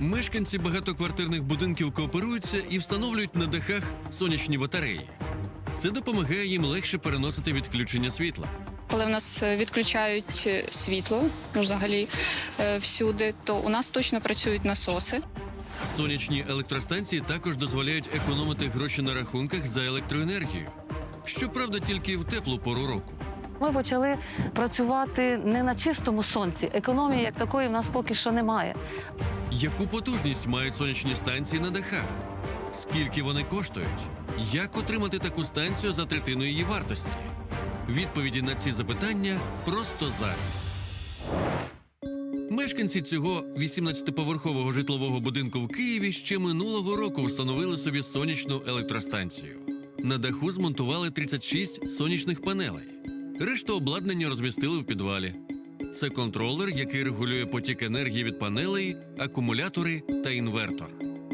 Мешканці багатоквартирних будинків кооперуються і встановлюють на дахах сонячні батареї. Це допомагає їм легше переносити відключення світла. Коли в нас е, відключають е, світло, ну, взагалі е, всюди, то у нас точно працюють насоси. Сонячні електростанції також дозволяють економити гроші на рахунках за електроенергію. Щоправда, тільки в теплу пору року. Ми почали працювати не на чистому сонці. Економії як такої в нас поки що немає. Яку потужність мають сонячні станції на дахах? Скільки вони коштують? Як отримати таку станцію за третину її вартості? Відповіді на ці запитання просто зараз. Мешканці цього 18-поверхового житлового будинку в Києві ще минулого року встановили собі сонячну електростанцію. На даху змонтували 36 сонячних панелей. Решту обладнання розмістили в підвалі. Це контролер, який регулює потік енергії від панелей, акумулятори та інвертор.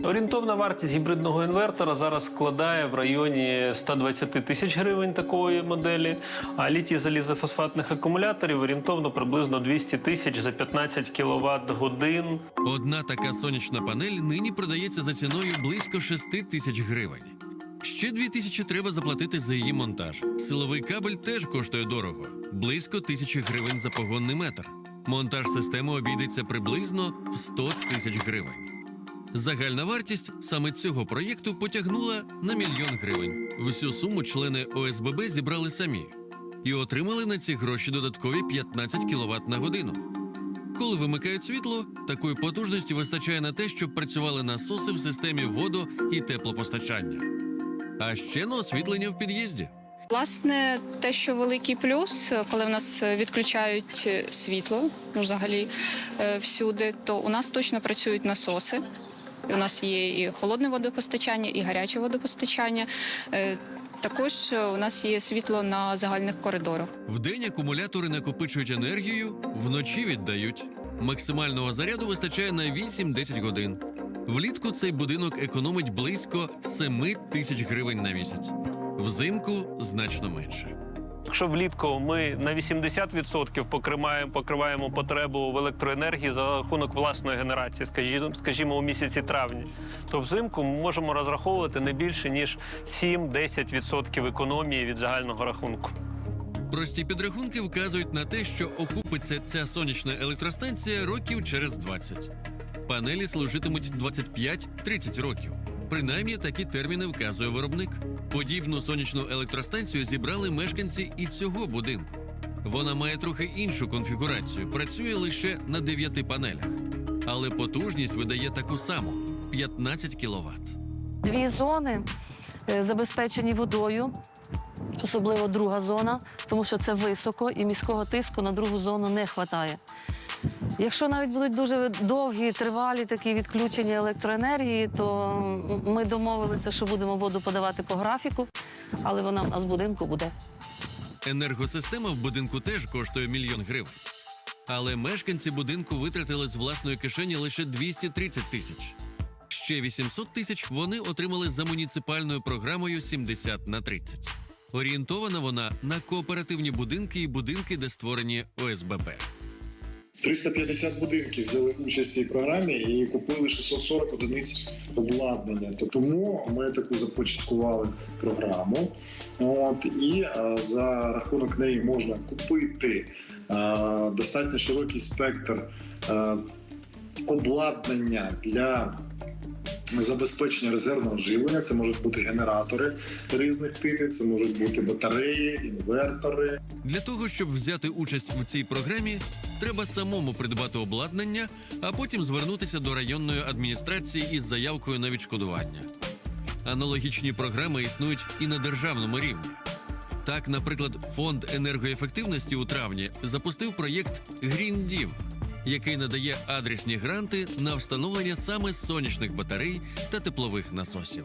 Орієнтовна вартість гібридного інвертора зараз складає в районі 120 тисяч гривень такої моделі, а літій залізофосфатних акумуляторів орієнтовно приблизно 200 тисяч за 15 кВт годин. Одна така сонячна панель нині продається за ціною близько 6 тисяч гривень. Ще 2 тисячі треба заплатити за її монтаж. Силовий кабель теж коштує дорого близько тисячі гривень за погонний метр. Монтаж системи обійдеться приблизно в 100 тисяч гривень. Загальна вартість саме цього проєкту потягнула на мільйон гривень. Всю суму члени ОСББ зібрали самі і отримали на ці гроші додаткові 15 кВт на годину. Коли вимикають світло, такої потужності вистачає на те, щоб працювали насоси в системі водо- і теплопостачання. А ще на освітлення в під'їзді. Власне, те, що великий плюс, коли в нас відключають світло, ну, взагалі е, всюди, то у нас точно працюють насоси. У нас є і холодне водопостачання, і гаряче водопостачання. Е, Також у нас є світло на загальних коридорах. Вдень акумулятори накопичують енергію, вночі віддають. Максимального заряду вистачає на 8-10 годин. Влітку цей будинок економить близько 7 тисяч гривень на місяць. Взимку значно менше. Якщо влітку ми на 80% покриваємо, покриваємо потребу в електроенергії за рахунок власної генерації, скажімо, скажімо, у місяці травні, то взимку ми можемо розраховувати не більше ніж 7-10% економії від загального рахунку. Прості підрахунки вказують на те, що окупиться ця сонячна електростанція років через 20. Панелі служитимуть 25-30 років. Принаймні такі терміни вказує виробник. Подібну сонячну електростанцію зібрали мешканці і цього будинку. Вона має трохи іншу конфігурацію, працює лише на 9 панелях, але потужність видає таку саму 15 кВт. Дві зони е, забезпечені водою, особливо друга зона, тому що це високо і міського тиску на другу зону не вистачає. Якщо навіть будуть дуже довгі, тривалі такі відключення електроенергії, то ми домовилися, що будемо воду подавати по графіку, але вона в нас в будинку буде. Енергосистема в будинку теж коштує мільйон гривень. Але мешканці будинку витратили з власної кишені лише 230 тисяч. Ще 800 тисяч вони отримали за муніципальною програмою 70 на 30. Орієнтована вона на кооперативні будинки і будинки, де створені ОСББ. 350 будинків взяли участь в цій програмі і купили 640 одиниць обладнання. То тому ми таку започаткували програму. От і е, за рахунок неї можна купити е, достатньо широкий спектр е, обладнання для. Забезпечення резервного живлення це можуть бути генератори різних типів, це можуть бути батареї, інвертори, Для того, щоб взяти участь в цій програмі, треба самому придбати обладнання, а потім звернутися до районної адміністрації із заявкою на відшкодування. Аналогічні програми існують і на державному рівні. Так, наприклад, фонд енергоефективності у травні запустив проєкт Green Дім, який надає адресні гранти на встановлення саме сонячних батарей та теплових насосів.